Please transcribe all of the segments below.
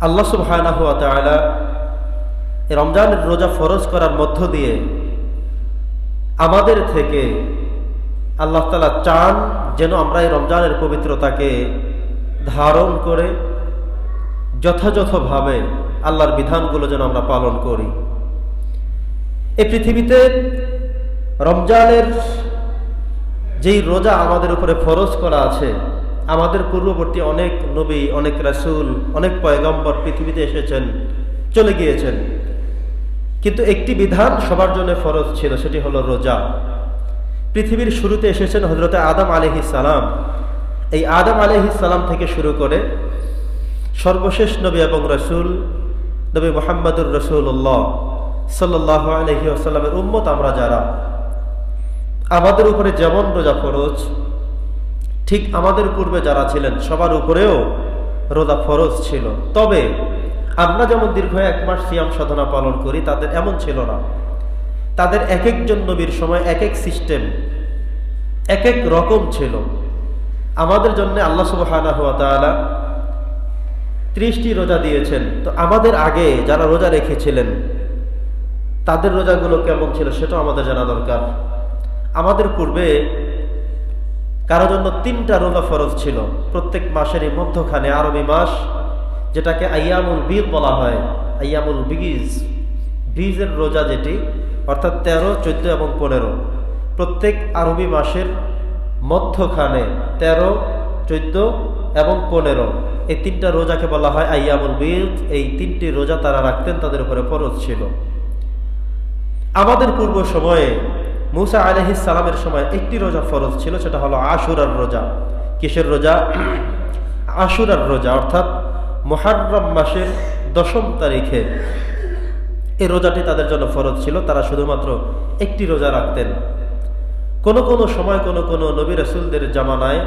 তাআলা এই রমজানের রোজা ফরজ করার মধ্য দিয়ে আমাদের থেকে আল্লাহ তালা চান যেন আমরা এই রমজানের পবিত্রতাকে ধারণ করে যথাযথভাবে আল্লাহর বিধানগুলো যেন আমরা পালন করি। এই পৃথিবীতে রমজানের যেই রোজা আমাদের উপরে ফরজ করা আছে আমাদের পূর্ববর্তী অনেক নবী, অনেক রাসূল, অনেক পয়গম্বর পৃথিবীতে এসেছেন, চলে গিয়েছেন। কিন্তু একটি বিধান সবার জন্য ফরজ ছিল, সেটি হলো রোজা। পৃথিবীর শুরুতে এসেছেন হজরতে আদম আলহি সালাম। এই আদম আলহি সালাম থেকে শুরু করে সর্বশেষ নবী এবং রসুল, নবী মোহাম্মদুর রসুল্লাহ সাল্লাহ আলহি আসাল্লামের উম্মত আমরা যারা। আমাদের উপরে যেমন রোজা ফরজ ঠিক আমাদের পূর্বে যারা ছিলেন, সবার উপরেও রোজা ফরজ ছিল। তবে আমরা যেমন দীর্ঘ এক মাস সিয়াম সাধনা পালন করি, তাদের এমন ছিল না। তাদের এক একজন নবীর সময় এক এক সিস্টেম, এক এক রকম ছিল। আমাদের জন্য আল্লাহ তাআলা ত্রিশটি রোজা দিয়েছেন। তো আমাদের আগে যারা রোজা রেখেছিলেন, তাদের রোজাগুলো কেমন ছিল সেটাও আমাদের জানা দরকার। আমাদের পূর্বে কারও জন্য তিনটা রোজা ফরজ ছিল। প্রত্যেক মাসেরই মধ্যখানে আরবি মাস, যেটাকে আইয়ামুল বীর বলা হয়। আইয়ামুল বিগিজ বীজের রোজা যেটি, অর্থাৎ তেরো, চোদ্দ এবং পনেরো। প্রত্যেক আরবি মাসের মধ্যখানে তেরো, চোদ্দ এবং পনেরো। এই তিনটা রোজাকে বলা হয় আইয়ামুল বীর এই তিনটি রোজা তারা রাখতেন, তাদের উপরে ফরজ ছিল। আমাদের পূর্ব সময়ে মুসা সালামের সময় একটি রোজা ফরজ ছিল, সেটা হলো আশুরার রোজা। কিসের রোজা? আশুরার রোজা, অর্থাৎ মোহারম মাসের দশম তারিখে। এই রোজাটি তাদের জন্য ফরজ ছিল, তারা শুধুমাত্র একটি রোজা রাখতেন। কোন কোন সময় কোন কোন নবী রসুলদের জামানায়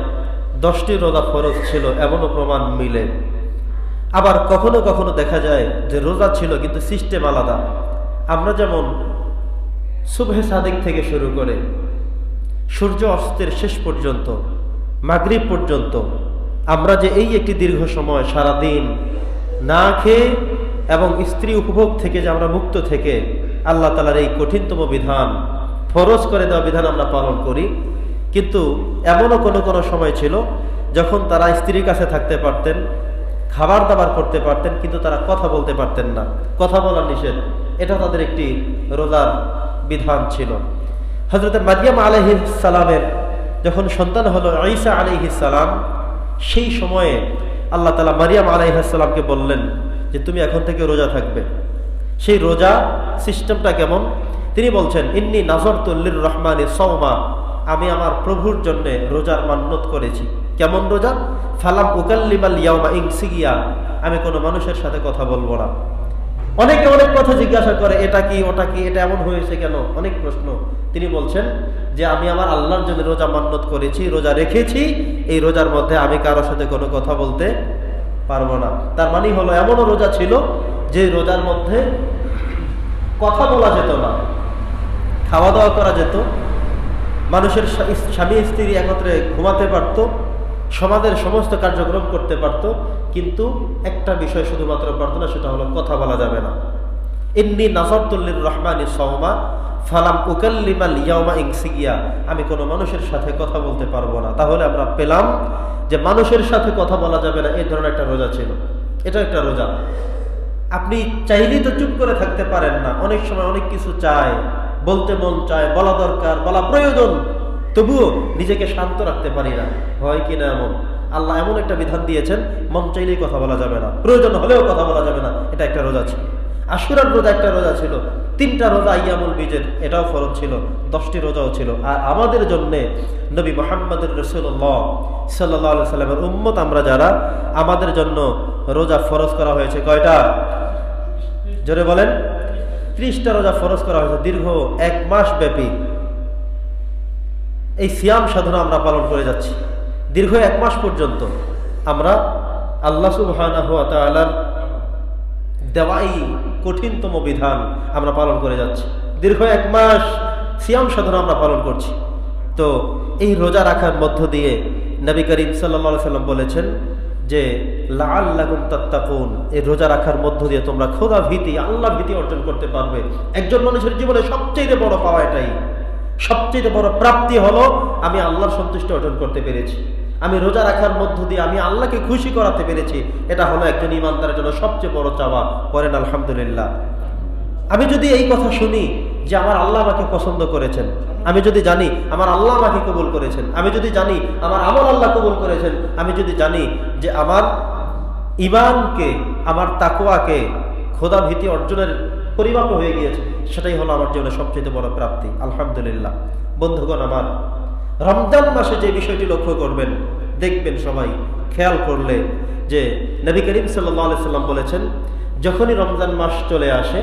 দশটি রোজা ফরজ ছিল, এমনও প্রমাণ মিলে। আবার কখনো কখনো দেখা যায় যে রোজা ছিল কিন্তু সিস্টেম আলাদা। আমরা যেমন সুবহে সাদিক থেকে শুরু করে সূর্য অস্তের শেষ পর্যন্ত, মাগরিব পর্যন্ত, আমরা যে এই একটি দীর্ঘ সময় সারা দিন না খেয়ে এবং স্ত্রী উপভোগ থেকে যে আমরা মুক্ত থেকে আল্লাহ তালার এই কঠিনতম বিধান, ফরজ করে দেওয়া বিধান আমরা পালন করি। কিন্তু এমনও কোনো কোনো সময় ছিল যখন তারা স্ত্রীর কাছে থাকতে পারতেন, খাবার দাবার করতে পারতেন, কিন্তু তারা কথা বলতে পারতেন না। কথা বলা নিষেধ। এটা তাদের একটি রোজার বিধান ছিল। হজরত মারিয়াম আলহি সালামের যখন সন্তান হলো ঈসা আলহি সালাম, সেই সময়ে আল্লাহ তালা মারিয়াম আলাইহাসাল্লামকে বললেন যে, তুমি এখন থেকে রোজা থাকবে। সেই রোজা সিস্টেমটা কেমন? তিনি বলছেন, ইন্নি নাজরতুল্লির রহমানের সৌমা আমি আমার প্রভুর জন্য রোজার মান্যত করেছি। কেমন রোজা? ফালাম উকাল্লিমাল ইয়াউমা ইংসিগিয়া আমি কোনো মানুষের সাথে কথা বলব না। অনেকে অনেক কথা জিজ্ঞাসা করে, এটা কি, ওটা কি, এটা এমন হয়েছে কেন? অনেক প্রশ্ন। তিনি বলছেন যে, আমি আমার আল্লাহর জন্য রোজা মান্যত করেছি, রোজা রেখেছি, এই রোজার মধ্যে আমি কারোর সাথে কোনো কথা বলতে পারব না। তার মানে হলো, এমনও রোজা ছিল যে রোজার মধ্যে কথা বলা যেত না, খাওয়া দাওয়া করা যেত, মানুষের স্বামী স্ত্রী একত্রে ঘুমাতে পারত সমাজের সমস্ত কার্যক্রম করতে পারত, কিন্তু একটা বিষয় শুধুমাত্র পারত না, সেটা হলো কথা বলা যাবে না। ইন্নি নাজরতুল্লির রহমানি সৌমা ফালাম উকাল্লিমাল ইয়ামা ইংসিগিয়া। আমি কোনো মানুষের সাথে কথা বলতে পারব না। তাহলে আমরা পেলাম যে মানুষের সাথে কথা বলা যাবে না, এই ধরনের একটা রোজা ছিল। এটা একটা রোজা। আপনি চাইলেই তো চুপ করে থাকতে পারেন না। অনেক সময় অনেক কিছু চায়, বলতে মন চায়, বলা দরকার, বলা প্রয়োজন। তবুও নিজেকে শান্ত রাখতে পারি না। হয় কিনা এমন? আল্লাহ এমন একটা বিধান দিয়েছেন, মন চাইলেই কথা বলা যাবে না। প্রয়োজন হলেও কথা বলা যাবে না। এটা একটা রোজা ছিল। আশুরার রোজা একটা রোজা ছিল। তিনটা রোজা ইয়ামুল বীজের, এটাও ফরজ ছিল। দশটি রোজাও ছিল। আর আমাদের জন্যে নবী মোহাম্মদের রসুল্লাহ সাল্লাহ সাল্লামের উম্মত আমরা যারা, আমাদের জন্য রোজা ফরজ করা হয়েছে কয়টা? জোরে বলেন। ত্রিশটা রোজা ফরজ করা হয়েছে দীর্ঘ এক মাস ব্যাপী। এই সিয়াম সাধনা আমরা পালন করে যাচ্ছি। দীর্ঘ এক মাস পর্যন্ত আমরা আল্লাহ সুবাহ দেওয়াই কঠিনতম বিধান আমরা পালন করে যাচ্ছি। দীর্ঘ এক মাস সিয়াম সাধনা আমরা পালন করছি। তো এই রোজা রাখার মধ্য দিয়ে নবী করিম সাল্লা সাল্লাম বলেছেন যে তাত্তাকুন। এই রোজা রাখার মধ্য দিয়ে তোমরা খোদা ভীতি, আল্লাহ ভীতি অর্জন করতে পারবে। একজন মানুষের জীবনে সবচেয়ে বড় পাওয়া এটাই। সবচেয়ে বড় প্রাপ্তি হলো আমি আল্লাহর সন্তুষ্টি অর্জন করতে পেরেছি। আমি রোজা রাখার মধ্য দিয়ে আমি আল্লাহকে খুশি করাতে পেরেছি। এটা হলো একজন ইমানদারের জন্য সবচেয়ে বড় চাওয়া। করেন আলহামদুলিল্লাহ। আমি যদি এই কথা শুনি যে আমার আল্লাহ আমাকে পছন্দ করেছেন, আমি যদি জানি আমার আল্লাহ আমাকে কবুল করেছেন, আমি যদি জানি আমার আমল আল্লাহ কবুল করেছেন, আমি যদি জানি যে আমার ইমানকে আমার তাকুয়াকে খোদা ভীতি অর্জনের পরিমাপ হয়ে গিয়েছে। সেটাই হলো আমার জন্য সবচেয়ে বড় প্রাপ্তি। আলহামদুলিল্লাহ। বন্ধুগণ আমার, রমজান মাসে যে বিষয়টি লক্ষ্য করবেন, দেখবেন সবাই খেয়াল করলে যে নবী করিম সাল্লাহ সাল্লাম বলেছেন, যখনই রমজান মাস চলে আসে,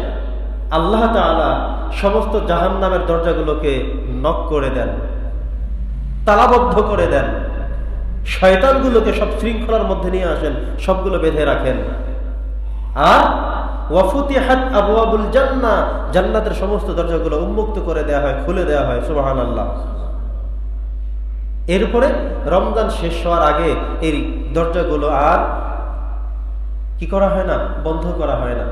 আল্লাহ তাআলা সমস্ত জাহান নামের দরজাগুলোকে নক করে দেন, তালাবদ্ধ করে দেন, শয়তানগুলোকে সব শৃঙ্খলার মধ্যে নিয়ে আসেন, সবগুলো বেঁধে রাখেন। আর আবু আবুল জান্না জান্নাতের সমস্ত দরজাগুলো উন্মুক্ত করে হয়, খুলে হয় সুবাহান আল্লাহ এরপরে রমজান শেষ হওয়ার আগে এই দরজাগুলো আর কি করা হয় না? বন্ধ করা হয় না।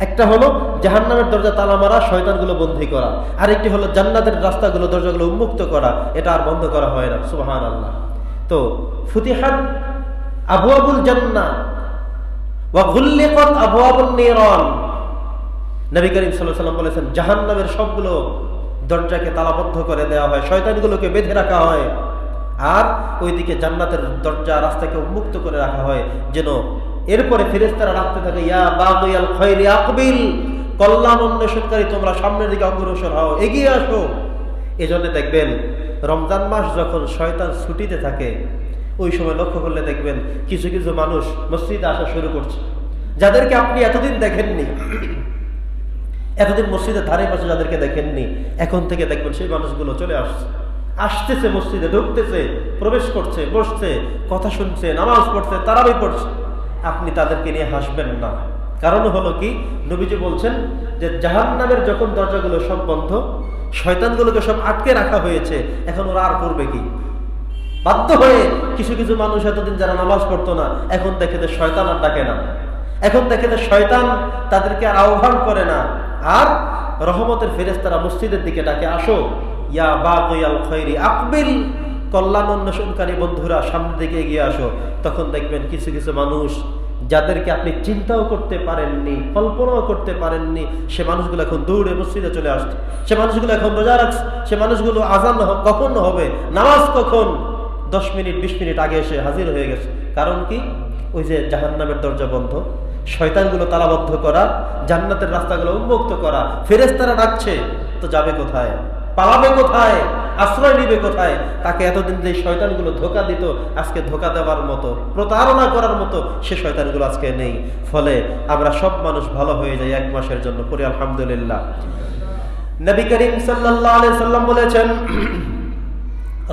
একটা হলো জাহান্নামের দরজা তালা মারা, শয়তানগুলো বন্ধী করা। আরেকটি হলো জান্নাতের রাস্তাগুলো, দরজাগুলো উন্মুক্ত করা। এটা আর বন্ধ করা হয় না সুবাহান আল্লাহ তো ফুতিহাত আবু আবুল জান্না ওয়া গুল্লিকাত আবু আবুল নিরন নবী বলেছেন, জাহান্নামের সবগুলো দরজাকে তালাবদ্ধ করে দেওয়া হয়, শয়তানগুলোকে বেঁধে রাখা হয়, আর ওইদিকে জান্নাতের দরজা রাস্তাকে উন্মুক্ত করে রাখা হয়, যেন এরপরে রাখতে থাকে, ইয়া আকবিল, কল্যাণ তোমরা সামনের দিকে অগ্রসর হও, এগিয়ে আসো। এজন্য দেখবেন, রমজান মাস যখন শয়তান ছুটিতে থাকে ওই সময় লক্ষ্য করলে দেখবেন কিছু কিছু মানুষ মসজিদে আসা শুরু করছে। যাদেরকে আপনি এতদিন দেখেননি, এতদিন মসজিদের ধারে পাশে যাদেরকে দেখেননি, এখন থেকে দেখবেন সেই মানুষগুলো চলে আসছে। আসতেছে মসজিদে, ঢুকতেছে, প্রবেশ করছে, বসছে, কথা শুনছে, নামাজ পড়ছে, তারাবি পড়ছে। আপনি তাদেরকে নিয়ে হাসবেন না। কারণ হলো কি, নবীজি বলছেন যে জাহান নামের যখন দরজাগুলো সব বন্ধ, শয়তানগুলোকে সব আটকে রাখা হয়েছে, এখন ওরা আর করবে কি? বাধ্য হয়ে কিছু কিছু মানুষ এতদিন যারা নামাজ পড়তো না, এখন দেখে যে শয়তান আর ডাকে না। এখন দেখে যে শয়তান তাদেরকে আহ্বান করে না। আর রহমতের ফেরেস্তারা মসজিদের দিকে ডাকে, আসো, ইয়া বা খৈরি, আকবিল। কল্যাণ অন্বেষণকারী বন্ধুরা, সামনের দিকে এগিয়ে আসো। তখন দেখবেন কিছু কিছু মানুষ, যাদেরকে আপনি চিন্তাও করতে পারেননি, কল্পনাও করতে পারেননি, সে মানুষগুলো এখন দৌড়ে মসজিদে চলে আসছে। সে মানুষগুলো এখন রোজা রাখছে। সে মানুষগুলো আজান কখন হবে? নামাজ কখন? দশ মিনিট, বিশ মিনিট আগে এসে হাজির হয়ে গেছে। কারণ কি? ওই যে জাহান্নামের দরজা বন্ধ। শয়তানগুলো তালাবদ্ধ করা, জান্নাতের রাস্তাগুলো উন্মুক্ত করা। ফেরেস্তারা ডাকছে, তো যাবে কোথায়? পালাবে কোথায়? আশ্রয় নিবে কোথায়? তাকে এতদিন যে শয়তানগুলো ধোকা দিত, আজকে ধোকা দেওয়ার মতো, প্রতারণা করার মতো, সে শয়তানগুলো আজকে নেই। ফলে আমরা সব মানুষ ভালো হয়ে যাই এক মাসের জন্য। পড়ি আলহামদুলিল্লাহ। নবী করিম আলাইহি সাল্লাম বলেছেন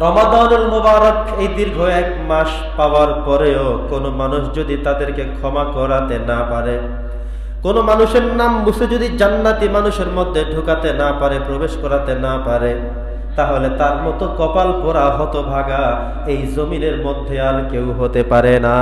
রমাদানুল মুবারক এই দীর্ঘ এক মাস পাওয়ার পরেও কোনো মানুষ যদি তাদেরকে ক্ষমা করাতে না পারে, কোনো মানুষের নাম মুছে যদি জান্নাতি মানুষের মধ্যে ঢুকাতে না পারে, প্রবেশ করাতে না পারে, তাহলে তার মতো কপাল পোড়া হতভাগা এই জমিনের মধ্যে আর কেউ হতে পারে না।